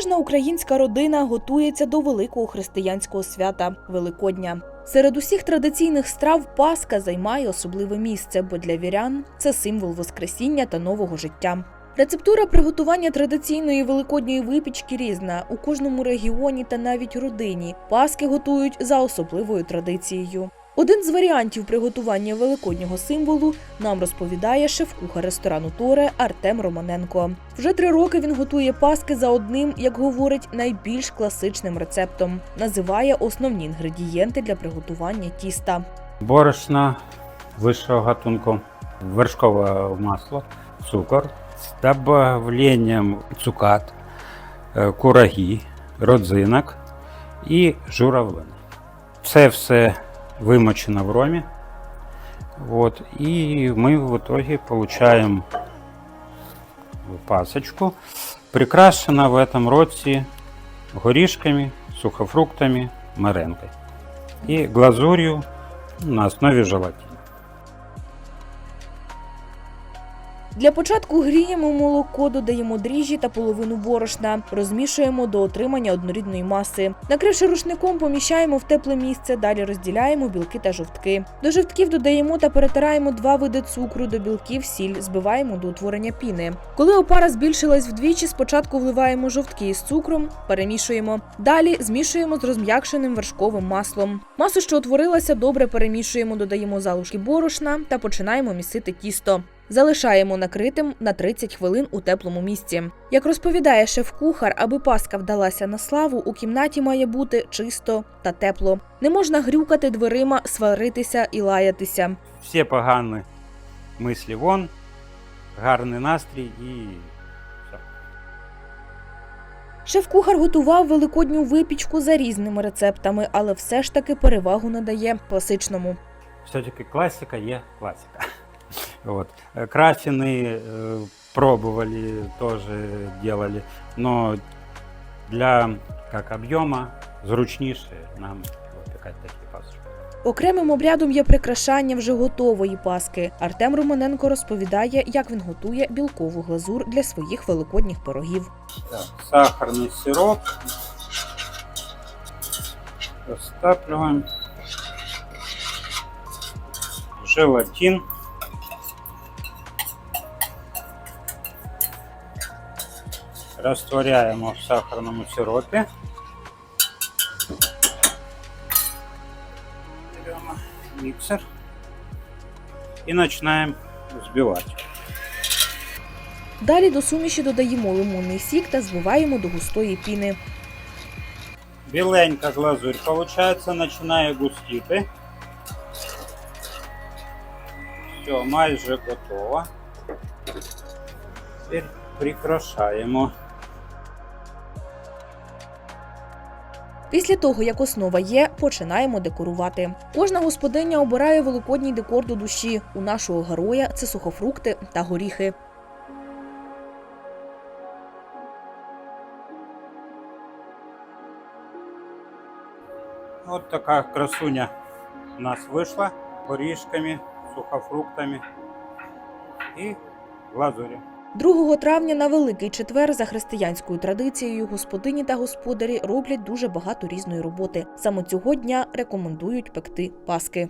Кожна українська родина готується до великого християнського свята Великодня. Серед усіх традиційних страв Пасха займає особливе місце, бо для вірян це символ Воскресіння та нового життя. Рецептура приготування традиційної великодньої випічки різна у кожному регіоні та навіть родині. Паски готують за особливою традицією. Один з варіантів приготування великоднього символу нам розповідає шеф-кухар ресторану Торе Артем Романенко. Вже три роки він готує паски за одним, як говорить, найбільш класичним рецептом. Називає основні інгредієнти для приготування тіста. борошна вищого гатунку, вершкове масло, цукор з добавленням цукат, е, кураги, родзинок і журавлини. Це все вимочено в ромі. Вот, и мы в итоге получаем пасочку, прикрашена в этом році горішками, сухофруктами, меренкой и глазурью на основі желатину. Для початку гріємо молоко, додаємо дріжджі та половину борошна, розмішуємо до отримання однорідної маси. Накривши рушником, поміщаємо в тепле місце. Далі розділяємо білки та жовтки. До жовтків додаємо та перетираємо два види цукру, до білків сіль, збиваємо до утворення піни. Коли опара збільшилась вдвічі, спочатку вливаємо жовтки із цукром, перемішуємо. Далі змішуємо з розм'якшеним вершковим маслом. Масу, що утворилася, добре перемішуємо, додаємо залишки борошна та починаємо місити тісто. Залишаємо накритим на 30 хвилин у теплому місці. Як розповідає шеф-кухар, аби паска вдалася на славу, у кімнаті має бути чисто та тепло. Не можна грюкати дверима, сваритися і лаятися. Всі погані мислі вон, гарний настрій і. Шеф-кухар готував великодню випічку за різними рецептами, але все ж таки перевагу надає класичному. Все-таки классика є классика. Вот. Э, Крафины э, пробовали, тоже делали, но для как объема зручніше нам випікати такі пасочки. Окремим обрядом є прикрашання вже готової паски. Артем Романенко розповідає, як він готує білкову глазур для своїх великодніх пирогів. Так, сахарный сироп. Растапливаем. Желатин. Растворяем в сахарном сиропе. Берем миксер и начинаем взбивать. Далі до суміші додаємо лимонний сік та збиваємо до густої піни. Біленька глазурь получается, починає густіти. Все, майже готово. Тепер прикрашаємо. Після того, як основа є, починаємо декорувати. Кожна господиня обирає великодній декор до душі. У нашого героя це сухофрукти та горіхи. От така красуня у нас вийшла горішками, сухофруктами і глазурю. 2 травня на Великий четвер за християнською традицією господині та господарі роблять дуже багато різної роботи. Саме цього дня рекомендують пекти паски.